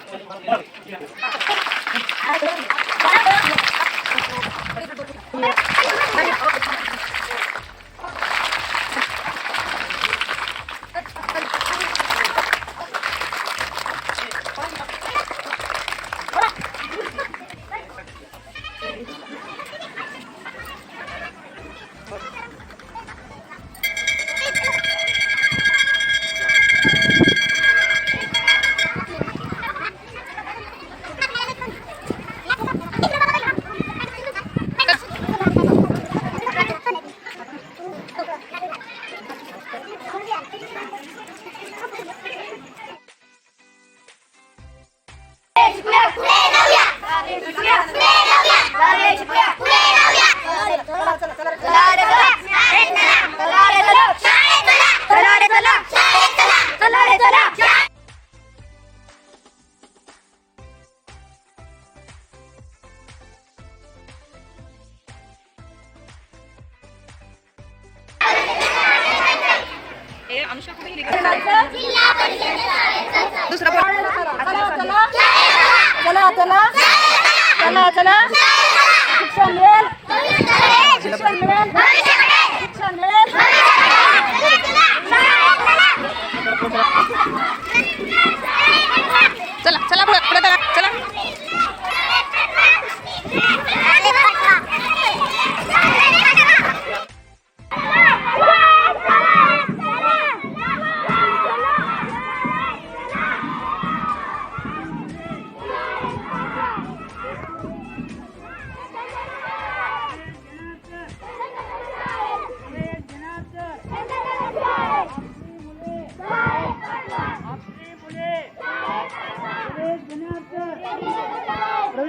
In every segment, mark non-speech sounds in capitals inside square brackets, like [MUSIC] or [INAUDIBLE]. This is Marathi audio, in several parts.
[LAUGHS] दुसरा चला चला चला शिक्षण मिळेल. शिक्षण मिळेल.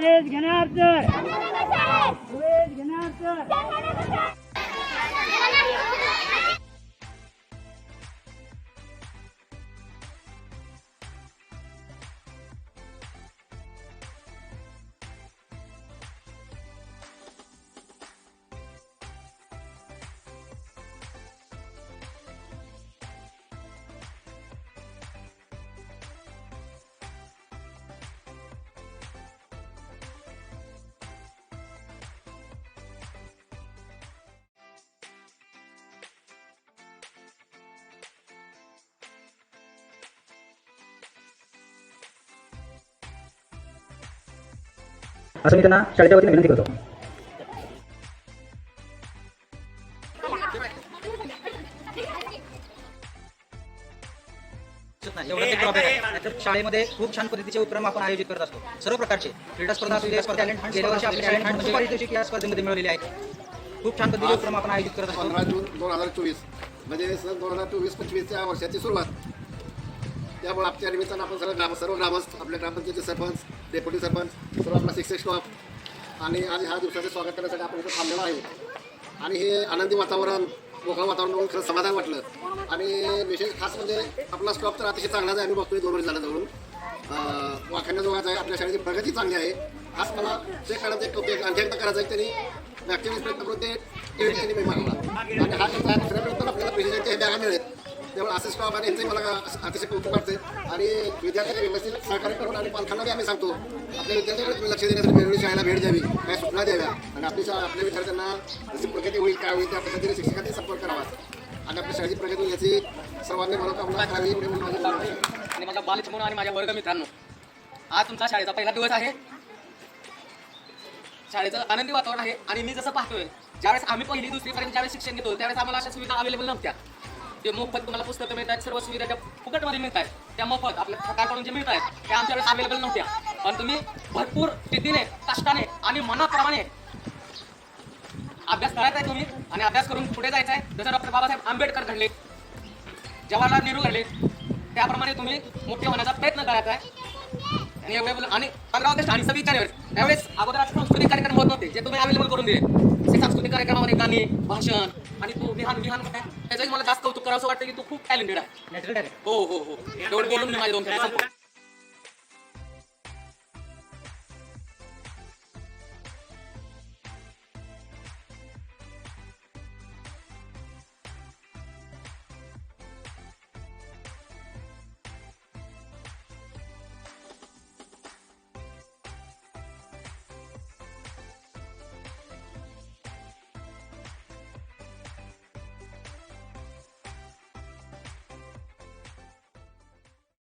प्रवेश घेणार तर प्रवेश घेणार तर असं मी त्यांना शाळेच्या वतीने विनंती करतो. शाळेमध्ये खूप छान पद्धतीचे उपक्रम आपण आयोजित करत असतो. सर्व प्रकारचे. क्रीडा स्पर्धा स्पर्धा टॅलेंट गेल्या वर्षी आपले टॅलेंट पारितोषिक या स्पर्धेमध्ये मिळवलेले आहेत खूप छान पद्धतीचे उपक्रम आपण आयोजित करत असतो. पंधरा जून दोन हजार चोवीस. म्हणजे सन दोन हजार चोवीस पंचवीसच्या वर्षाची सुरुवात. त्यामुळे आमच्या निमित्तानं आपण सर्व ग्राम सर्व ग्रामस्थ आपल्या ग्रामपंचायतीचे सरपंच डेप्युटी सरपंच सर्व आपला शिक्षक स्टॉफ आणि आज ह्या दिवसाचे स्वागत करण्यासाठी आपण इथं थांबलेलो आहे. आणि हे आनंदी वातावरण मोकळं वातावरण बघून खरं समाधान वाटलं. आणि विशेष खास म्हणजे आपला स्टॉप तर अतिशय चांगलाच आहे. आम्ही बघतोय दोन वर्ष झालं जाऊन. वाखाण्याजोगाच आहे आपल्या शाळेची प्रगती चांगली आहे. आज मला जे करायचं एक कौतुक आणखी एकदा करायचं आहे. त्यांनी मॅक्सिमम प्रयत्न करून ते टीव्ही आणि हा दुसऱ्या प्रयत्न आपल्याला प्रेसिडेंटच्या बॅगा मिळेल. त्यामुळे असे स्टॉप आणि यांचे मला अतिशय कौतुक वाटते आणि विद्यार्थ्यांना व्यवस्थित सहकार्य करून आणि पालकांना बी आम्ही सांगतो आपल्या विद्यार्थ्यांकडे तुम्ही लक्ष देण्यासाठी वेळोवेळी शाळेला भेट द्यावी काय सूचना द्याव्या आणि आपली शाळा आपल्या विद्यार्थ्यांना जशी प्रगती होईल काय होईल त्या पद्धतीने शिक्षकांनी संपर्क करावा आणि आपल्या शाळेची प्रगती होईल याची सर्वांनी मनोकामना करावी म्हणून आणि माझा बालचिमून आणि माझ्या वर्गमित्रांनो आज तुमचा शाळेचा पहिला दिवस आहे. शाळेचं आनंदी वातावरण आहे. आणि मी जसं पाहतोय ज्यावेळेस आम्ही पहिली दुसरीपर्यंत ज्यावेळेस शिक्षण घेतो त्यावेळेस आम्हाला अशा सुविधा अवेलेबल नव्हत्या. ते मोफत तुम्हाला पुस्तकं मिळतात सर्व सुविधा त्या फुकटमध्ये मिळत आहेत त्या मोफत आपल्या सरकारकडून जे मिळत आहेत त्या आमच्याकडे अवेलेबल नव्हत्या. पण तुम्ही भरपूर जिद्दीने कष्टाने आणि मनाप्रमाणे अभ्यास करायचा आहे तुम्ही आणि अभ्यास करून पुढे जायचं आहे जसं डॉक्टर बाबासाहेब आंबेडकर घडले जवाहरलाल नेहरू घडले त्याप्रमाणे तुम्ही मोठे होण्याचा प्रयत्न करायचा आहे आणि अवेलेबल आणि पंधरा ऑगस्ट आणि सव्वीस जानेवारी त्यावेळेस अगोदर सांस्कृतिक कार्यक्रम होत नव्हते जे तुम्ही अवेलेबल करून दिले. ते सांस्कृतिक कार्यक्रमामध्ये गाणी भाषण आणि तो विहान विहान काय त्याचंही मला जास्त कौतुक करावं असं वाटतं की तू खूप टॅलेंटेड आहे. हो हो हो. एवढं बोलून मी माझे दोन.